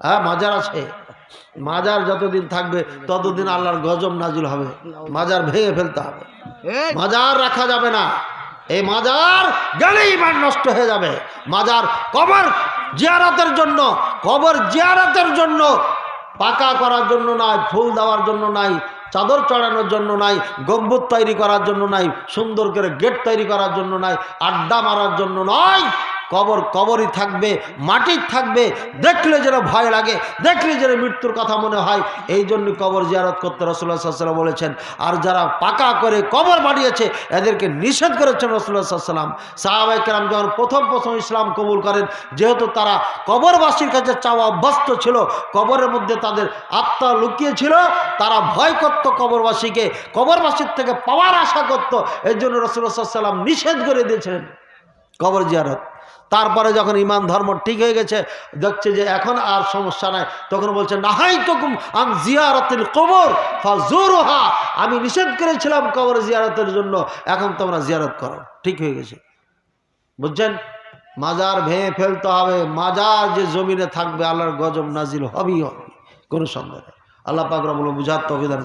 হ্যাঁ মাজার আছে। মাজার যতদিন থাকবে ততদিন আল্লাহর গজব নাজিল হবে। মাজার ভেঙে ফেলতে হবে। মাজার রাখা যাবে না। এই মাজার গেলেই ইমান নষ্ট হয়ে যাবে। মাজার কবর জিয়ারতের জন্য কবর জিয়ারতের জন্য পাকা করার জন্য নাই ফুল দেওয়ার জন্য নাই চাদর চড়ানোর জন্য নাই গম্বুজ তৈরি করার জন্য নাই সুন্দর করে গেট তৈরি করার জন্য নাই আড্ডা মারার জন্য নয় কবর, কবরই থাকবে, মাটির থাকবে। দেখলে যেন ভয় লাগে, দেখলে যেন মৃত্যুর কথা মনে হয়। এই জন্য কবর জিয়ারত করতে রসুল্লাহ সাল্লাম বলেছেন, আর যারা পাকা করে কবর বানিয়েছে, এদেরকে নিষেধ করেছেন রসুল্লাহ সাল্লাম সাহাবাইকেরাম যখন প্রথম প্রথম ইসলাম কবুল করেন, যেহেতু তারা কবরবাসীর কাছে চাওয়া অভ্যস্ত ছিল, কবরের মধ্যে তাদের আত্মা লুকিয়ে ছিল, তারা ভয় করত কবরবাসীকে, কবরবাসীর থেকে পাওয়ার আশা করত। এর জন্য রসুল্লাহ সাল্লাম নিষেধ করে দিয়েছিলেন কবর জিয়ারত। তারপরে যখন ইমান ধর্ম ঠিক হয়ে গেছে, দেখছে যে এখন আর সমস্যা নাই। তখন বলছে নাহাই তকুম আম জিয়ারতিল কবর, ফাজুরুহা। আমি নিষেধ করেছিলাম কবর জিয়ারতের জন্য, এখন তোমরা জিয়ারত করো। ঠিক হয়ে গেছে। বুঝছেন? মাজার ভেঙে ফেলতে হবে। মাজার যে জমিনে থাকবে, আল্লাহর গজব নাজিল হবেই হবে। কোনো সন্দেহ। আল্লাহ পাক রবুল বুঝার তো অভিধান